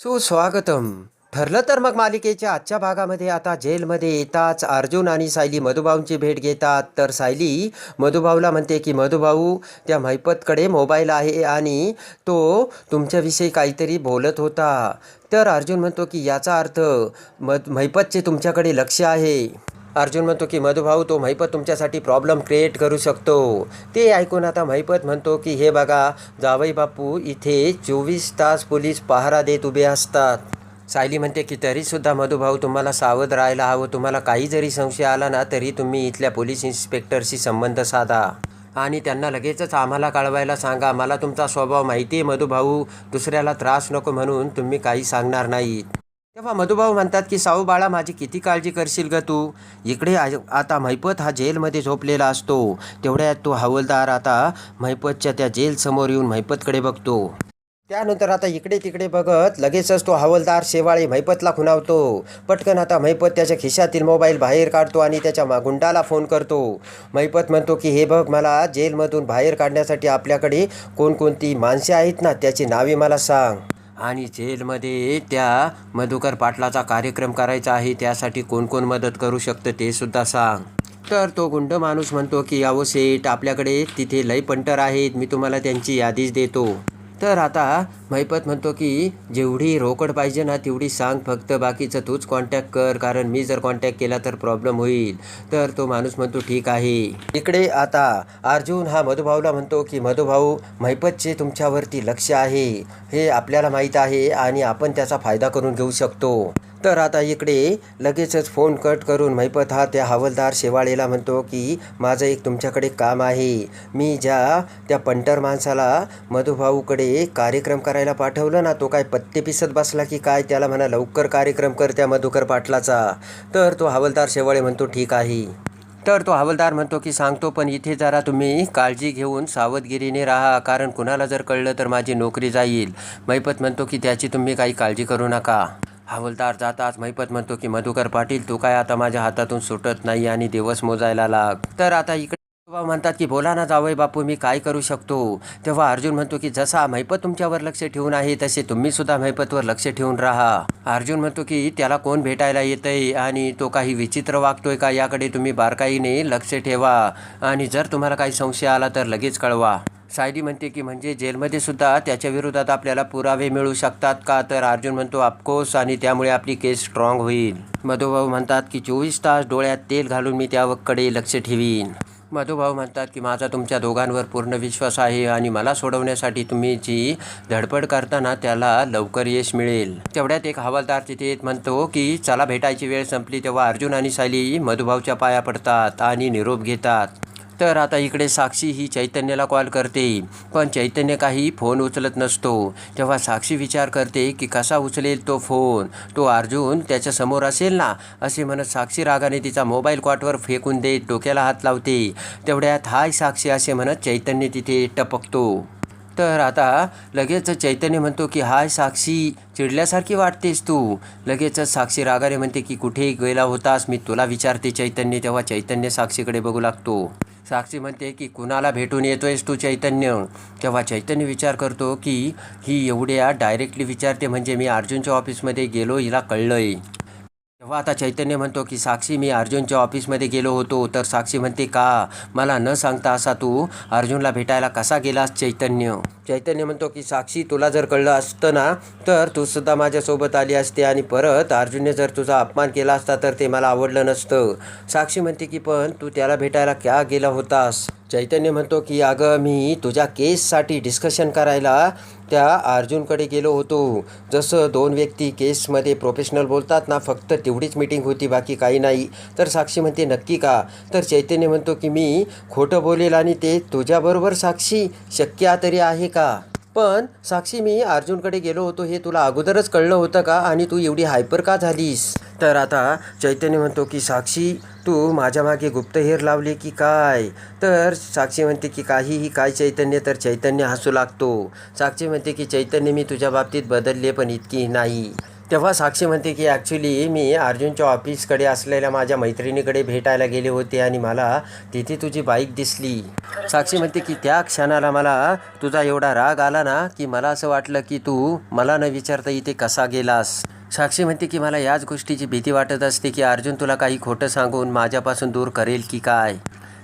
सुस्वागतम. ठरलं तर मग मालिकेच्या आजच्या भागामध्ये आता जेलमध्ये येताच अर्जुन आणि सायली मधुभाऊंची भेट घेतात. तर सायली मधुभाऊला म्हणते की मधुभाऊ त्या महिपतकडे मोबाईल आहे आणि तो तुमच्याविषयी काहीतरी बोलत होता. तर अर्जुन म्हणतो की याचा अर्थ मध महिपतचे तुमच्याकडे लक्ष आहे. अर्जुन म्हणतो की मधुभाऊ तो महिपत तुमच्यासाठी प्रॉब्लेम क्रिएट करू शकतो. ते ऐकून आता महिपत म्हणतो की हे बघा जावई बापू इथे चोवीस तास पोलीस पहारा देत उभे असतात. सायली म्हणते की तरीसुद्धा मधुभाऊ तुम्हाला सावध राहायला हवं. तुम्हाला काही जरी संशय आला ना तरी तुम्ही इथल्या पोलीस इन्स्पेक्टरशी संबंध साधा. आणि त्यांना लगेचच आम्हाला कळवायला सांगा. मला तुमचा स्वभाव माहिती आहे मधुभाऊ दुसऱ्याला त्रास नको म्हणून तुम्ही काही सांगणार नाहीत. तेव्हा मधुभाऊ म्हणतात की साऊ बाळा माझी किती काळजी करशील ग तू? इकडे आता महिपत हा जेलमध्ये झोपलेला असतो. तेवढ्यात तो हवलदार आता महिपतच्या त्या जेलसमोर येऊन महिपतकडे बघतो. त्यानंतर आता इकडे तिकडे बघत लगेचच तो हवालदार शेवाळे महिपतला खुणावतो. पटकन आता महिपत त्याच्या खिशातील मोबाईल बाहेर काढतो आणि त्याच्या मा- गुंडाला फोन करतो. महिपत म्हणतो की हे बघ मला जेलमधून बाहेर काढण्यासाठी आपल्याकडे कोणकोणती माणसे आहेत ना त्याची नावे मला सांग. आणि जेलमध्ये त्या मधुकर पाटलाचा कार्यक्रम करायचा आहे त्यासाठी कोण कोण मदत करू शकतं ते सुद्धा सांग. तर तो गुंड माणूस म्हणतो की अहो सेठ आपल्याकडे तिथे लय पंटर आहेत मी तुम्हाला त्यांची यादीच देतो. तर आता महिपत म्हणतो की जेवढी रोकड पाहिजे ना तेवढी सांग फक्त. बाकीचं तूच कॉन्टॅक्ट कर कारण मी जर कॉन्टॅक्ट केला तर प्रॉब्लेम होईल. तर तो माणूस म्हणतो ठीक आहे. इकडे आता अर्जुन हा मधुभाऊला म्हणतो की मधुभाऊ महिपतचे तुमच्यावरती लक्ष आहे. हे आपल्याला माहीत आहे आणि आपण त्याचा फायदा करून घेऊ शकतो. तर आता इकडे लगेचच फोन कट करून महिपत हा त्या हवालदार शेवाळेला म्हणतो की माझं एक तुमच्याकडे काम आहे. मी ज्या त्या पंटर माणसाला मधुभाऊकडे कार्यक्रम करायला पाठवलं ना तो काय पत्ते पिसत बसला की काय? त्याला म्हणा लवकर कार्यक्रम कर त्या मधुकर पाटलाचा. तर तो हवलदार शेवाळे म्हणतो ठीक आहे. तर तो हवलदार म्हणतो की सांगतो पण इथे जरा तुम्ही काळजी घेऊन सावधगिरीने राहा. कारण कुणाला जर कळलं तर माझी नोकरी जाईल. महिपत म्हणतो की त्याची तुम्ही काही काळजी करू नका. हवलदार जाताच महिपत म्हणतो की मधुकर पाटील तू काय आता माझ्या हातातून सुटत नाही आणि दिवस मोजायला लाग. तर आता इकडे बाबा म्हणतात की बोला ना जावई बापू मी काय करू शकतो? तेव्हा अर्जुन म्हणतो की जसा महिपत तुमच्यावर लक्ष ठेवून आहे तसे तुम्ही सुद्धा महिपतवर लक्ष ठेवून राहा. अर्जुन म्हणतो की त्याला कोण भेटायला येतंय आणि तो काही विचित्र वागतोय का याकडे तुम्ही बारकाईने लक्ष ठेवा आणि जर तुम्हाला काही संशय आला तर लगेच कळवा. सायली म्हणते की म्हणजे जेलमध्ये सुद्धा त्याच्या विरोधात आपल्याला पुरावे मिळू शकतात का? तर अर्जुन म्हणतो ऑफकोर्स आणि त्यामुळे आपली केस स्ट्रॉंग होईल. मधुभाऊ म्हणतात की चोवीस तास डोळ्यात तेल घालून मी त्याकडे लक्ष ठेवीन. मधुभाऊ म्हणतात की माझा तुमच्या दोघांवर पूर्ण विश्वास आहे आणि मला सोडवण्यासाठी तुम्ही जी धडपड करताना त्याला लवकर यश मिळेल. तेवढ्यात एक हवालदार तिथे येत म्हणतो की चला भेटायची वेळ संपली तेव्हा अर्जुन आणि सायली मधुभाऊच्या पाया पडतात आणि निरोप घेतात. तर आता इकडे साक्षी ही चैतन्याला कॉल करते. पण चैतन्य काही फोन उचलत नसतो. तेव्हा साक्षी विचार करते की कसा उचलेल तो फोन तो अर्जुन त्याच्यासमोर असेल ना? असे म्हणत साक्षी रागाने तिचा मोबाईल कॉटवर फेकून देत डोक्याला हात लावते. तेवढ्यात हाय साक्षी असे म्हणत चैतन्य तिथे टपकतो. तर आता लगेच चैतन्य म्हणतो की हाय साक्षी चिडल्यासारखी वाटतेस तू. लगेचच साक्षी रागाने म्हणते की कुठे गेला होतास? मी तुला विचारते चैतन्य तेव्हा चैतन्य साक्षीकडे बघू लागतो. साक्षी म्हणते की कुणाला भेटून येतोयस तू चैतन्य? तेव्हा चैतन्य विचार करतो की ही एवढ्या डायरेक्टली विचारते म्हणजे मी अर्जुनच्या ऑफिसमध्ये गेलो हिला कळलं आहे तेव्हा आता चैतन्य म्हणतो की साक्षी मी अर्जुनच्या ऑफिसमध्ये गेलो होतो. तर साक्षी म्हणते का? मला न सांगता असा तू अर्जुनला भेटायला कसा गेलास चैतन्य? चैतन्य म्हणतो की साक्षी तुला जर कळलं असतं ना तर तू सुद्धा माझ्यासोबत आली असते आणि परत अर्जुनने जर तुझा अपमान केला असता तर ते मला आवडलं नसतं. साक्षी म्हणते की पण तू त्याला भेटायला का गेला होतास? चैतन्य म्हणतो की अगं मी तुझ्या केससाठी डिस्कशन करायला त्या अर्जुनकडे गेलो होतो. जसं दोन व्यक्ती केसमध्ये प्रोफेशनल बोलतात ना फक्त तेवढीच मीटिंग होती बाकी काही नाही. तर साक्षी म्हणते नक्की का? तर चैतन्य म्हणतो की मी खोटं बोलेल आणि ते तुझ्याबरोबर साक्षी शक्य तरी आहे का? पण साक्षी मी अर्जुनकडे गेलो होतो. हे तुला अगोदरच कळलं होतं का? आणि तू एवढी हायपर का झालीस? तर आता चैतन्य म्हणतो की साक्षी तू माझ्या मागे गुप्तहेर लावले की काय? तर साक्षी म्हणते की काहीही काय चैतन्य तर चैतन्य हसू लागतो. साक्षी म्हणते की चैतन्य मी तुझ्या बाबतीत बदलले पण इतकी नाही. तेव्हा साक्षी म्हणते की ॲक्च्युली मी अर्जुनच्या ऑफिसकडे असलेल्या माझ्या मैत्रिणीकडे भेटायला गेले होते आणि मला तिथे तुझी बाईक दिसली. साक्षी म्हणते की त्या क्षणाला मला तुझा एवढा राग आला ना की मला असं वाटलं की तू मला न विचारता इथे कसा गेलास. साक्षी म्हणते की मला याच गोष्टीची भीती वाटत असते की अर्जुन तुला काही खोटं सांगून माझ्यापासून दूर करेल की काय?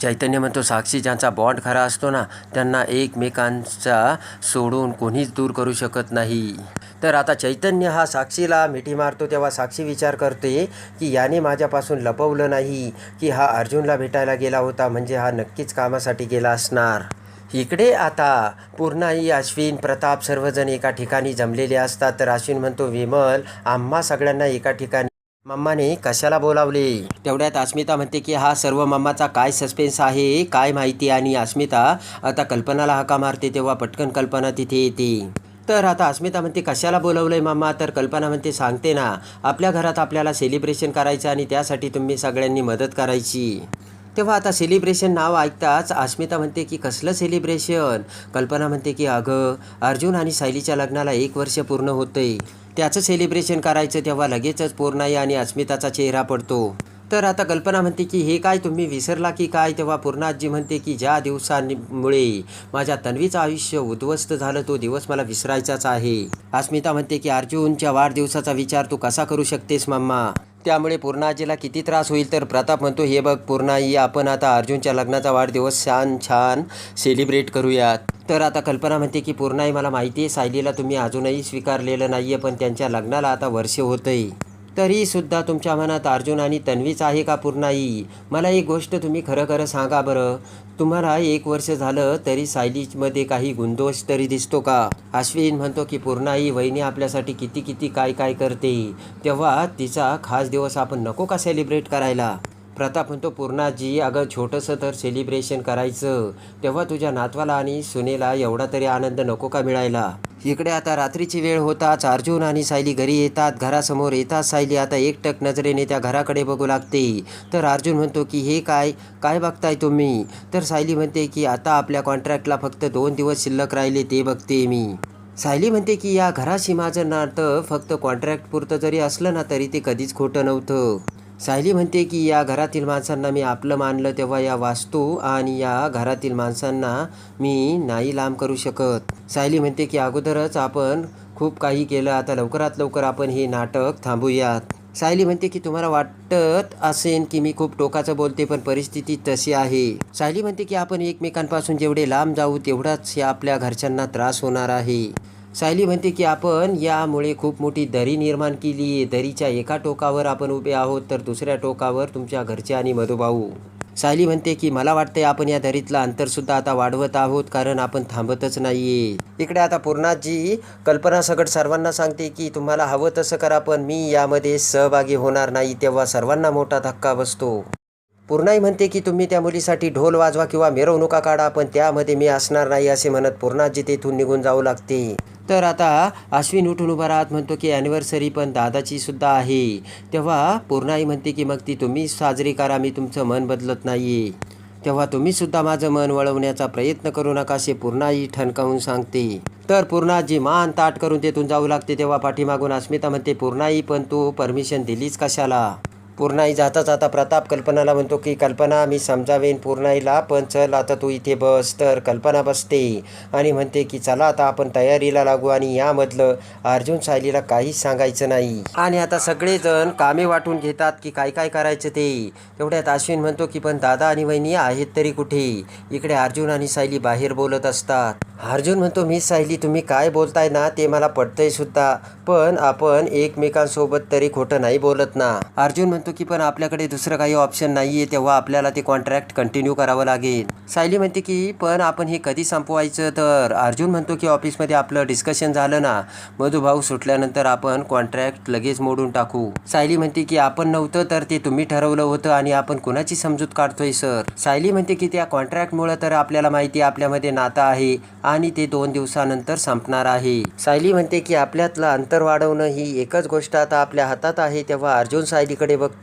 चैतन्य म्हणतो साक्षी ज्यांचा बॉन्ड खरा असतो ना त्यांना एकमेकांचा सोडून कोणीच दूर करू शकत नाही. तर आता चैतन्य हा साक्षीला मिठी मारतो तेव्हा साक्षी विचार करते की याने माझ्यापासून लपवलं नाही की हा अर्जुनला भेटायला गेला होता म्हणजे हा नक्कीच कामासाठी गेला असणार. इकडे आता पूर्णाई अश्विन प्रताप सर्वजण एका ठिकाणी जमलेले असतात. तर अश्विन म्हणतो विमल आम्हा सगळ्यांना एका ठिकाणी मम्माने कशाला बोलावले तेवढ्यात अस्मिता म्हणते की हा सर्व मम्माचा काय सस्पेन्स आहे काय माहिती? आणि अस्मिता आता कल्पनाला हाका मारते तेव्हा पटकन कल्पना तिथे येते. तर आता अस्मिता म्हणते कशाला बोलवलंय मामा? तर कल्पना म्हणते सांगते ना आपल्या घरात आपल्याला सेलिब्रेशन करायचं आणि त्यासाठी तुम्ही सगळ्यांनी मदत करायची. तेव्हा आता सेलिब्रेशन नाव ऐकताच अस्मिता म्हणते की कसलं सेलिब्रेशन कल्पना म्हणते की अगं अर्जुन आणि सायलीच्या लग्नाला एक वर्ष पूर्ण होतंय. त्याचं सेलिब्रेशन करायचं तेव्हा लगेचच पूर्णाई आणि अस्मिताचा चेहरा पडतो. तर आता कल्पना म्हणते की हे काय तुम्ही विसरला की काय? तेव्हा पूर्णाजी म्हणते की ज्या दिवसांमुळे माझ्या तन्वीचं आयुष्य उद्ध्वस्त झालं तो दिवस मला विसरायचाच आहे. अस्मिता म्हणते की अर्जुनच्या वाढदिवसाचा विचार तू कसा करू शकतेस मम्मा त्यामुळे पूर्णाजीला किती त्रास होईल तर प्रताप म्हणतो हे बघ पूर्णाई आपण आता अर्जुनच्या लग्नाचा वाढदिवस छान छान सेलिब्रेट करूयात. तर आता कल्पना म्हणते की पूर्णाई मला माहिती आहे सायलीला तुम्ही अजूनही स्वीकारलेलं नाही आहे पण त्यांच्या लग्नाला आता वर्ष होतंय. तरी सुद्धा तुमच्या मनात अर्जुन आणि तन्वीच आहे का पूर्णाई? मला एक गोष्ट तुम्ही खरं खरं सांगा बरं. तुम्हाला एक वर्ष झालं तरी सायलीमध्ये काही गुंदोष तरी दिसतो का? अश्विन म्हणतो की पूर्णाई वहिनी आपल्यासाठी किती किती काय काय करते. तेव्हा तिचा खास दिवस आपण नको का सेलिब्रेट करायला? प्रताप म्हणतो पूर्णाजी अगं छोटंसं तर सेलिब्रेशन करायचं. तेव्हा तुझ्या नातवाला आणि सुनेला एवढा तरी आनंद नको का मिळायला? इकडे आता रात्रीची वेळ होताच अर्जुन आणि सायली घरी येतात. घरासमोर येतात सायली. आता एकटक नजरेने त्या घराकडे बघू लागते. तर अर्जुन म्हणतो की हे काय? काय बघताय तुम्ही? तर सायली म्हणते की आता आपल्या कॉन्ट्रॅक्टला फक्त दोन दिवस शिल्लक राहिले ते बघते मी. सायली म्हणते की या घराशी माझं नातं फक्त कॉन्ट्रॅक्ट पुरतं जरी असलं ना तरी ते कधीच खोटं नव्हतं. सायली म्हणते की या घरातील माणसांना मी आपलं मानलं तेव्हा या वास्तू आणि या घरातील माणसांना मी नाही लांब करू शकत. सायली म्हणते की अगोदरच आपण खूप काही केलं आता लवकरात लवकर आपण हे नाटक थांबूयात. सायली म्हणते की तुम्हाला वाटत असेल की मी खूप टोकाचं बोलते पण परिस्थिती तशी आहे. सायली म्हणते की आपण एकमेकांपासून जेवढे लांब जाऊ तेवढाच आपल्या घरच्यांना त्रास होणार आहे. सायली म्हणते की आपण यामुळे खूप मोठी दरी निर्माण केली आहे. दरीच्या एका टोकावर आपण उभे आहोत तर दुसऱ्या टोकावर तुमच्या घरचे आणि मधुभाऊ. सायली म्हणते की मला वाटतंय आपण या दरीतलं अंतरसुद्धा आता वाढवत आहोत कारण आपण थांबतच नाही इकडे आता पूर्णाजी कल्पना सगट सर्वांना सांगते की तुम्हाला हवं तसं करा पण मी यामध्ये सहभागी होणार नाही तेव्हा सर्वांना मोठा धक्का बसतो. पूर्णाई म्हणते की तुम्ही त्या मुलीसाठी ढोल वाजवा किंवा मिरवणुका काढा पण त्यामध्ये मी असणार नाही असे म्हणत पूर्णाजी तेथून निघून जाऊ लागते. तर आता अश्विन उठून उभा राहत म्हणतो की ॲनिव्हर्सरी पण दादाची सुद्धा आहे. तेव्हा पूर्णाई म्हणते की मग ती तुम्ही साजरी करा मी तुमचं मन बदलत नाही तेव्हा तुम्हीसुद्धा माझं मन वळवण्याचा प्रयत्न करू नका असे पूर्णाई ठणकावून सांगते. तर पूर्णाजी मान ताट करून तेथून जाऊ लागते. तेव्हा पाठीमागून अस्मिता म्हणते पूर्णाई पण तू परमिशन दिलीच कशाला? पूर्णाई जाता जाता प्रताप कल्पनाला म्हणतो की कल्पना मी समजावेन पूर्णाईला पण चल आता तू इथे बस. तर कल्पना बसते आणि म्हणते की चला आता आपण तयारीला लागू आणि यामधलं अर्जुन सायलीला काहीच सांगायचं नाही. आणि आता सगळेजण कामे वाटून घेतात की काय काय करायचं ते? तेवढ्यात अश्विन म्हणतो की पण दादा आणि वहिनी आहेत तरी कुठे? इकडे अर्जुन आणि सायली बाहेर बोलत असतात. अर्जुन म्हणतो मी सायली तुम्ही काय बोलताय ना ते मला पटतंय सुद्धा पण आपण एकमेकांसोबत तरी खोटं नाही बोलत ना. अर्जुन म्हणतो की पण आपल्याकडे दुसरं काही ऑप्शन नाही आहे तेव्हा आपल्याला ते कॉन्ट्रॅक्ट कंटिन्यू करावं लागेल. सायली म्हणते की पण आपण हे कधी संपवायचं? तर अर्जुन म्हणतो की ऑफिसमध्ये आपलं डिस्कशन झालं ना मधुभाऊ सुटल्यानंतर आपण कॉन्ट्रॅक्ट लगेच मोडून टाकू. सायली म्हणते की आपण नव्हतं तर ते तुम्ही ठरवलं होतं आणि आपण कुणाची समजूत काढतोय सर? सायली म्हणते की त्या कॉन्ट्रॅक्टमुळं तर आपल्याला माहिती आहे आपल्यामध्ये नातं आहे आणि ते दोन दिवसानंतर संपणार आहे. सायली म्हणते की आपल्यातलं अंतर वाढवणं ही एकच गोष्ट आता आपल्या हातात आहे. तेव्हा अर्जुन सायलीकडे बघतो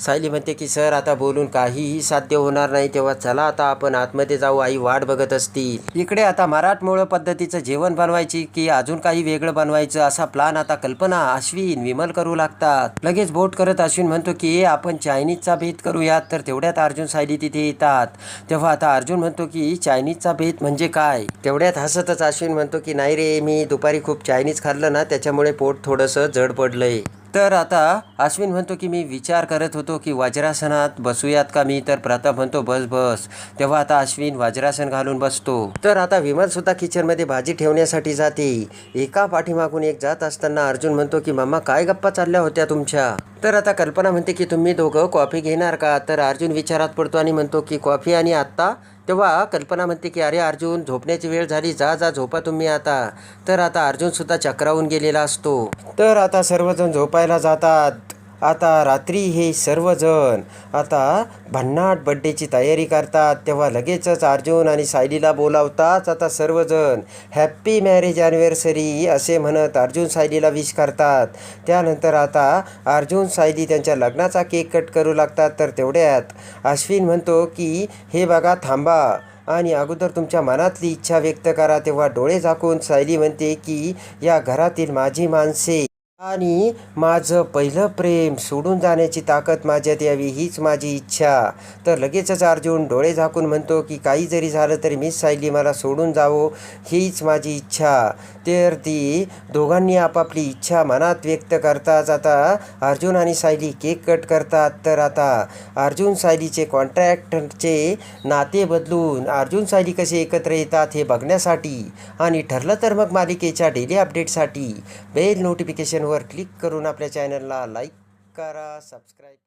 सायली म्हणते की सर आता बोलून काहीही साध्य होणार नाही. तेव्हा चला आता आपण आतमध्ये जाऊ. आई वाट बघत असतील इकडे आता मराठमोळं पद्धतीचं जेवण बनवायची की अजून काही वेगळं बनवायचं असा प्लान आता कल्पना अश्विन विमल करू लागतात. लगेच बोट करत अश्विन म्हणतो की आपण चायनीजचा भेद करूयात. तर तेवढ्यात अर्जुन सायली तिथे येतात. तेव्हा आता अर्जुन म्हणतो की चायनीजचा भेद म्हणजे काय? तेवढ्यात हसतच अश्विन म्हणतो की नाही रे मी दुपारी खूप चायनीज खाल्लं ना त्याच्यामुळे पोट थोडंसं जड पडलंय. तर आता अश्विन म्हणतो की मी विचार करत होतो की वज्रासनात बसूयात का मी? तर प्रताप म्हणतो बस बस. तेव्हा आता अश्विन वज्रासन घालून बसतो. तर आता विमल सुद्धा किचनमध्ये भाजी ठेवण्यासाठी जाते. एका पाठीमागून एक जात असताना अर्जुन म्हणतो की मम्मा काय गप्पा चालल्या होत्या तुमच्या? तर आता कल्पना म्हणते की तुम्ही दोघं कॉफी घेणार का? तर अर्जुन विचारात पडतो आणि म्हणतो की कॉफी आणि आत्ता तेव्हा कल्पना म्हणते की अरे अर्जुन झोपण्याची वेळ झाली. जा जा झोपा तुम्ही आता. तर आता अर्जुन सुद्धा चक्रावून गेलेला असतो. तर आता सर्वजण झोपायला जातात. आता रात्री हे सर्वजण आता भन्नाट बड्डेची तयारी करतात. तेव्हा लगेचच अर्जुन आणि सायलीला बोलावताच आता सर्वजण हॅप्पी मॅरेज ॲनिव्हर्सरी असे म्हणत अर्जुन सायलीला विश करतात. त्यानंतर आता अर्जुन सायली त्यांच्या लग्नाचा केक कट करू लागतात. तर तेवढ्यात अश्विन म्हणतो की हे बघा थांबा. आणि अगोदर तुमच्या मनातली इच्छा व्यक्त करा. तेव्हा डोळे झाकून सायली म्हणते की या घरातील माझी माणसे आणि माझं पहिलं प्रेम सोडून जाण्याची ताकद माझ्यात यावी हीच माझी इच्छा. तर लगेचच अर्जुन डोळे झाकून म्हणतो की काही जरी झालं तरी मिस सायली मला सोडून जावो हीच माझी इच्छा. तर ती दोघांनी आपापली इच्छा मनात व्यक्त करताच आता अर्जुन आणि सायली केक कट करतात. तर आता अर्जुन सायलीचे कॉन्ट्रॅक्टचे नाते बदलून अर्जुन सायली कसे एकत्र येतात हे बघण्यासाठी आणि ठरलं तर मग मालिकेच्या डेली अपडेटसाठी बेल नोटिफिकेशन बटनवर क्लिक करून आपल्या चॅनलला लाईक करा सबस्क्राईब